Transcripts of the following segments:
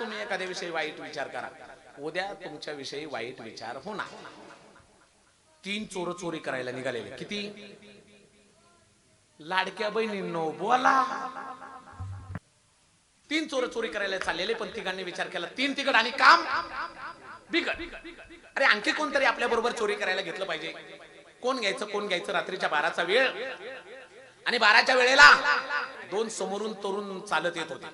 तुम्ही एखाद्याविषयी वाईट विचार करा. उद्या तुमच्या विषयी वाईट विचार होणार. तीन चोर चोरी करायला निघालेले. किती? लाडक्या बहिणींनो बोला. तीन चोर चोरी करायला चाललेले पण तिघांनी विचार केला. तीन तिकड आणि काम बिकट अरे आणखी कोणतरी आपल्या बरोबर चोरी करायला घेतलं पाहिजे. कोण घ्यायचं कोण घ्यायचं रात्रीच्या बाराचा वेळ? आणि बाराच्या वेळेला दोन समोरून तरुण चालत येत होते.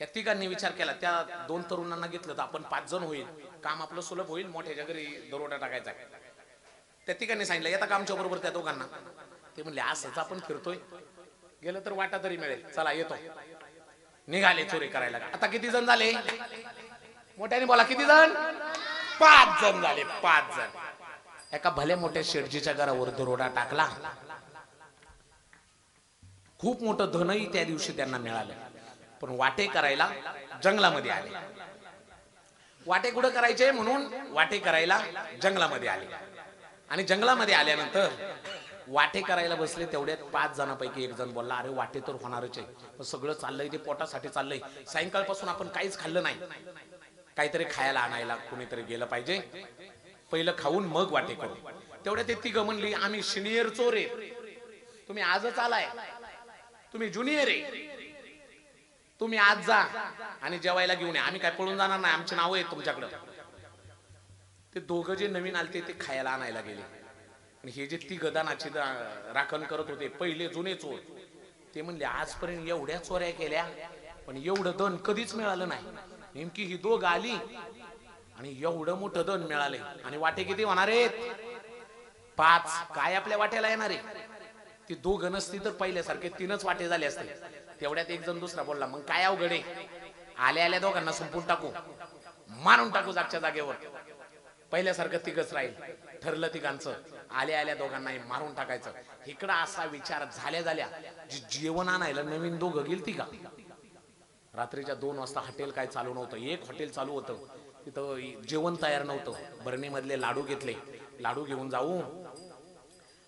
या तिघांनी विचार केला. त्या दोन तरुणांना घेतलं तर आपण पाच जण होईल. काम आपलं सुलभ होईल. मोठ्याच्या घरी दरोडा टाकायचा. त्या तिघांनी सांगितलं येता आमच्या बरोबर त्या दोघांना? ते म्हणले असंच आपण फिरतोय. गेलं तर वाटा तरी मिळेल. चला येतो. निघाले चोरी करायला. आता किती जण झाले? मोठ्याने बोला किती जण? पाच जण झाले पाच जण. एका भले मोठ्या शेटजीच्या घरावर दरोडा टाकला. खूप मोठं धनही त्या दिवशी त्यांना मिळालं. पण वाटे करायला जंगलामध्ये आले. वाटे कुठं करायचे म्हणून वाटे करायला जंगलामध्ये आले. आणि जंगलामध्ये आल्यानंतर वाटे करायला बसले तेवढ्यात पाच जणांपैकी एक जण बोलला अरे वाटे तर होणारच आहे. पण सगळं चाललंय ते पोटासाठी चाललंय. सायंकाळपासून आपण काहीच खाल्लं नाही. काहीतरी खायला आणायला कुणीतरी गेलं पाहिजे. पहिलं खाऊन मग वाटे करू. तेवढ्या ते ती गमनली आम्ही सिनियर चोर आहे. तुम्ही आजच आलाय. तुम्ही ज्युनियर आहे. तुम्ही आज जा आणि जेवायला घेऊन या. आम्ही काय पळून जाणार नाही. आमचे नाव आहेत तुमच्याकडं. ते दोघं जे नवीन आलते ते खायला आणायला गेले. आणि हे जे ती गदानाची राखण करत होते पहिले जुने चोर ते म्हणले आजपर्यंत एवढ्या चोऱ्या केल्या पण एवढं धन कधीच मिळालं नाही. नेमकी ही दोघ आली आणि एवढं मोठं धन मिळाले आणि वाटे किती होणार आहेत पाच. काय आपल्या वाट्याला येणार आहे? ती दोघं नसती तर पहिल्यासारखे तीनच वाटे झाले असते. तेवढ्यात एक जण दुसरा बोलला मग काय अवघड आहे? आल्या आल्या दोघांना संपून टाकू. मारून टाकू जागच्या जागेवर. पहिल्यासारखं तिघच राहील. ठरलं तिघांचं. आल्या आल्या दोघांनाही मारून टाकायचं. इकडं असा विचार झाल्या झाल्या जी जेवण आणायला नवीन दोघं गेलती का रात्रीच्या दोन वाजता हॉटेल काय चालू नव्हतं. एक हॉटेल चालू होतं. तिथं जेवण तयार नव्हतं. बरणीमधले लाडू घेतले. लाडू घेऊन जाऊ.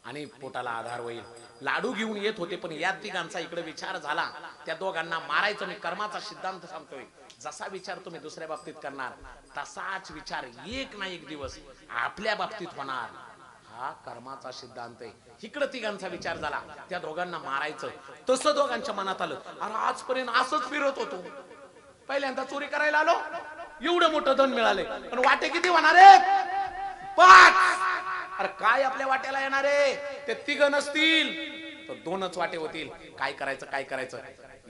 आणि पोटाला आधार होईल. लाडू घेऊन येत होते पण या तिघांचा इकडे विचार झाला. त्या दोघांना मारायचं मी कर्माचा सिद्धांत सांगतोय. जसा विचार तुम्ही दुसऱ्या बाबतीत करणार तसाच विचार एक ना एक दिवस आपल्या बाबतीत होणार. हा कर्माचा सिद्धांत आहे. इकडे तिघांचा विचार झाला. त्या दोघांना मारायचं. तसं दोघांच्या मनात आलं. अरे आजपर्यंत असंच फिरत होतो. पहिल्यांदा चोरी करायला आलो. एवढं मोठं धन मिळाले पण वाटे किती होणार पाच! अरे काय आपल्या वाट्याला येणार आहे? ते तिघ नसतील. तर दोनच वाटे होतील. काय करायचं काय करायचं?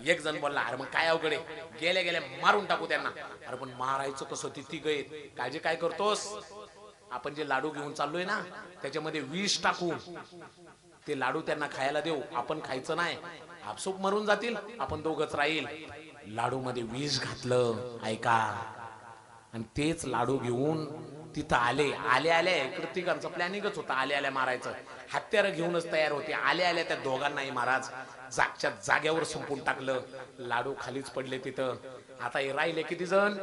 एक जण बोलला अरे मग काय अवघड आहे? गेले गेले मारून टाकू त्यांना. अरे पण मारायचं कसं? ती तिघ आहेत. काळजी काय करतोस? आपण जे लाडू घेऊन चाललोय ना त्याच्यामध्ये विष टाकू. ते लाडू त्यांना खायला देऊ. आपण खायचं नाही. आपसूप मरून जातील. आपण दोघच राहील. लाडू मध्ये विष घातलं ऐका. आणि तेच लाडू घेऊन तिथं आले. आले आले. कृतिकांचं प्लॅनिंगच होतं. आले आल्या मारायचं. हत्यार घेऊनच तयार होते. आले आल्या त्या दोघांनाही महाराज. जागच्या जाग्यावर संपून टाकलं. लाडू खालीच पडले तिथं. आता हे राहिले किती जण?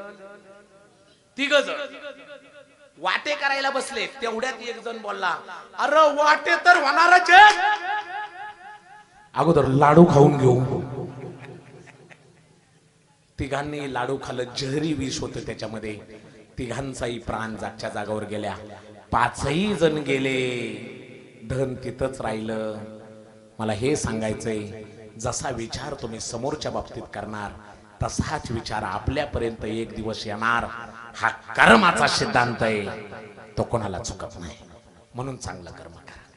तिघ जण. वाटे करायला बसले. तेवढ्यात एक जण बोलला अरे वाटे तर होणारच अगोदर लाडू खाऊन घेऊ. तिघांनी लाडू खाल्लं. जहरी विष होतं त्याच्यामध्ये. तिघांचाही प्राण जागच्या जागावर गेल्या. पाचही जण गेले. धन तिथंच राहिलं. मला हे सांगायचंय जसा विचार तुम्ही समोरच्या बाबतीत करणार तसाच विचार आपल्यापर्यंत एक दिवस येणार. हा कर्माचा सिद्धांत आहे. तो कोणाला चुकत नाही. म्हणून चांगलं कर्म करा.